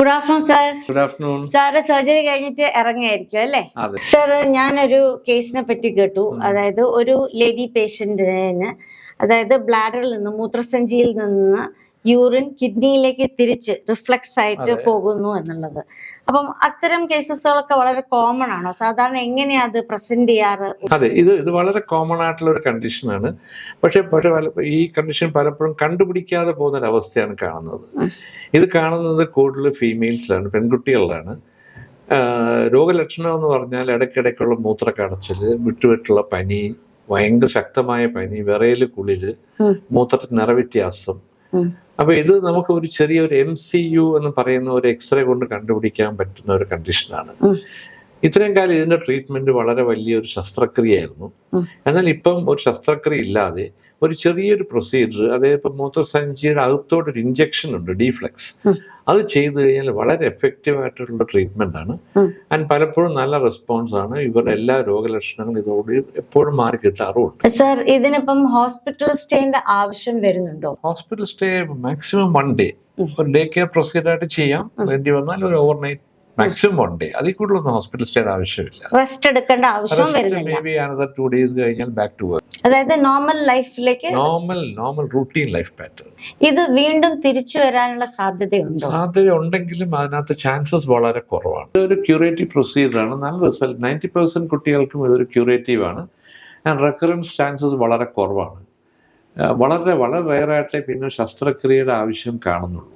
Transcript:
Good afternoon sir good afternoon sir surgery കഴിഞ്ഞിട്ട് ഇറങ്ങിയായിരിക്കും അല്ലേ? സാർ ഞാനൊരു കേസിനെ പറ്റി കേട്ടു. അതായത് ഒരു ലേഡി പേഷ്യന്റിന് അതായത് ബ്ലാഡറിൽ നിന്ന് മൂത്രസഞ്ചിയിൽ നിന്ന് യൂറിൻ കിഡ്നിയിലേക്ക് തിരിച്ച് റിഫ്ലക്സ് ആയിട്ട്. പോകുന്നു എന്നുള്ളത്. അപ്പം അത്തരം കേസസുകളൊക്കെ വളരെ കോമൺ ആണോ? സാധാരണ എങ്ങനെയാ അത് പ്രസന്റ് ചെയ്യാറ്? അതെ ഇത് ഇത് വളരെ കോമൺ ആയിട്ടുള്ള ഒരു കണ്ടീഷനാണ് പക്ഷെ പക്ഷെ ഈ കണ്ടീഷൻ പലപ്പോഴും കണ്ടുപിടിക്കാതെ പോകുന്ന ഒരു അവസ്ഥയാണ് കാണുന്നത് ഇത് കാണുന്നത് കൂടുതൽ ഫീമെയിൽസിലാണ് പെൺകുട്ടികളിലാണ് രോഗലക്ഷണം എന്ന് പറഞ്ഞാൽ ഇടയ്ക്കിടയ്ക്കുള്ള മൂത്രക്കടച്ചിൽ വിട്ടുവിട്ടുള്ള പനി ഭയങ്കര ശക്തമായ പനി വിറയൽ കുളിര്. മൂത്രത്തിൽ നിറവ്യത്യാസം ഉം. അപ്പൊ ഇത് നമുക്ക് ഒരു ചെറിയൊരു എം സി യു എന്ന് പറയുന്ന ഒരു എക്സ്റേ കൊണ്ട് കണ്ടുപിടിക്കാൻ പറ്റുന്ന ഒരു കണ്ടീഷനാണ്. ഇത്രയും കാലം ഇതിന്റെ ട്രീറ്റ്മെന്റ് വളരെ വലിയൊരു ശസ്ത്രക്രിയയായിരുന്നു. ആയിരുന്നു എന്നാൽ ഇപ്പം ഒരു ശസ്ത്രക്രിയ ഇല്ലാതെ ഒരു ചെറിയൊരു പ്രൊസീജിയർ അതായത് ഇപ്പം മൂത്രസഞ്ചിയുടെ അകത്തോട്ട് ഒരു ഇഞ്ചക്ഷൻ ഉണ്ട് ഡീഫ്ലെക്സ് അത് ചെയ്തു കഴിഞ്ഞാൽ വളരെ എഫക്റ്റീവ് ആയിട്ടുള്ള ട്രീറ്റ്മെന്റ് ആണ്. ആൻഡ് പലപ്പോഴും നല്ല റെസ്പോൺസ് ആണ്. ഇവരുടെ എല്ലാ രോഗലക്ഷണങ്ങളും ഇതോട് എപ്പോഴും മാറി കിട്ടാറുണ്ട് സർ ഇതിനിപ്പം ഹോസ്പിറ്റൽ സ്റ്റേന്റെ ആവശ്യം വരുന്നുണ്ടോ? Hospital stay maximum one day ഒരു ഡേ കെയർ പ്രൊസീജിയർ ആയിട്ട് ചെയ്യാം. വേണ്ടി വന്നാൽ ഒരു overnight maximum one day അതിൽ കൂടുതലൊന്നും ഹോസ്പിറ്റൽ സ്റ്റേയുടെ ആവശ്യമില്ല. റെസ്റ്റ് എടുക്കേണ്ട ആവശ്യം വരുന്നില്ല. Maybe another two days കഴിഞ്ഞാൽ ബാക്ക് ടു വർക്ക് അതായത് നോർമൽ ലൈഫിലേക്ക് normal normal routine life pattern ഇത് വീണ്ടും തിരിച്ചു വരാനുള്ള സാധ്യതയുണ്ടോ? സാധ്യത ഉണ്ടെങ്കിലും അതിനകത്ത് ചാൻസസ് വളരെ കുറവാണ്. ഇതൊരു ക്യൂറേറ്റീവ് പ്രൊസീജിയർ ആണ്. നല്ല റിസൾട്ട് നയന്റി പെർസെന്റ് കുട്ടികൾക്കും ഇതൊരു ക്യൂറേറ്റീവ് ആണ്. ആൻഡ് റെക്കറൻസ് ചാൻസസ് വളരെ കുറവാണ്. വളരെ വളരെ റെയറായിട്ടേ പിന്നെ ശസ്ത്രക്രിയയുടെ ആവശ്യം കാണുന്നുള്ളൂ.